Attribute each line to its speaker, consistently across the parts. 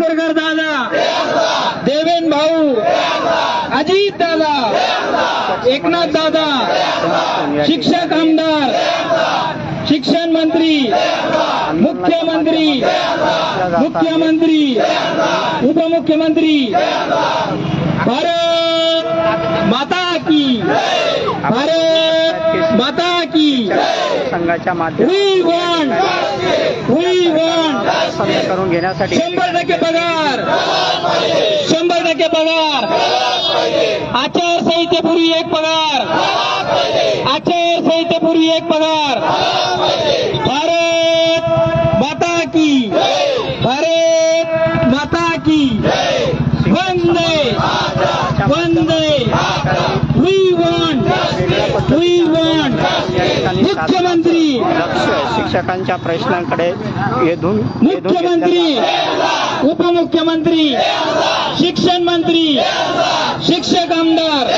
Speaker 1: सरकार दादा. देवेन भाऊ. अजित दादा. एकनाथ दादा. शिक्षक आमदार. शिक्षण मंत्री. मुख्यमंत्री. मुख्यमंत्री. उपमुख्यमंत्री. भारत माता की. भारत माता की.
Speaker 2: संघाच्या
Speaker 1: वी
Speaker 2: साध्य करून घेण्यासाठी.
Speaker 1: शंभर टक्के पगार. शंभर टक्के पगार. आचारसंहितेपूर्वी एक पगार. आचारसंहितेपूर्वी एक पगार. भारत माता की. भारत माता की. वंदे. वंदे. वी वॉन्ट
Speaker 2: शिक्षकांच्या प्रश्नांकडे येधून
Speaker 1: मुख्यमंत्री! उपमुख्यमंत्री! शिक्षण मंत्री! शिक्षक आमदार!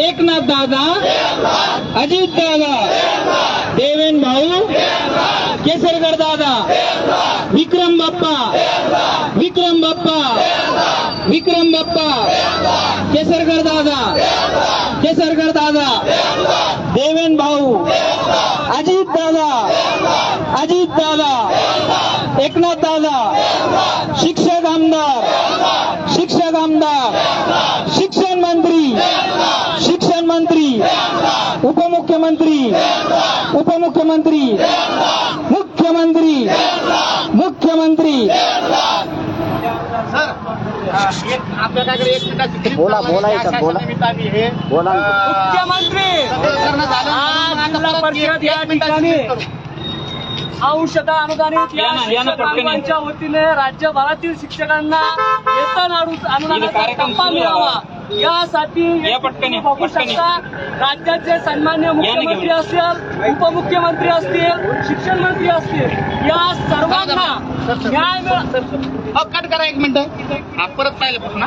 Speaker 1: एकनाथ दादा! अजित दादा! देवेन भाऊ! केसरकर दादा! विक्रम बाप्पा! विक्रम बाप्पा! विक्रम बाप्पा! केसरकर दादा! केसरकर दादा! देवेन भाऊ! अजित दादा अजित दादा एकनाथ दादा शिक्षक आमदार शिक्षक आमदार शिक्षण मंत्री शिक्षण मंत्री उपमुख्यमंत्री उपमुख्यमंत्री मुख्यमंत्री मुख्यमंत्री.
Speaker 2: बोला बोला इथं बोला. बोला
Speaker 1: मुख्यमंत्री!
Speaker 3: परिषद या ठिकाणी औषध अनुदानित या
Speaker 1: या ना, या ना,
Speaker 3: शिक्षक
Speaker 1: पटकन या.
Speaker 3: बांधवांच्या वतीने राज्यभरातील शिक्षकांना वेतन अनु- अनुदानाचा टप्पा मिळावा. यासाठी बघू. शकता. राज्याचे सन्मान्य मुख्यमंत्री. असतील उपमुख्यमंत्री असतील शिक्षण मंत्री असतील या सर्वांना न्याय मिळ
Speaker 4: कट करा एक मिनिट. परत पाहिलं ना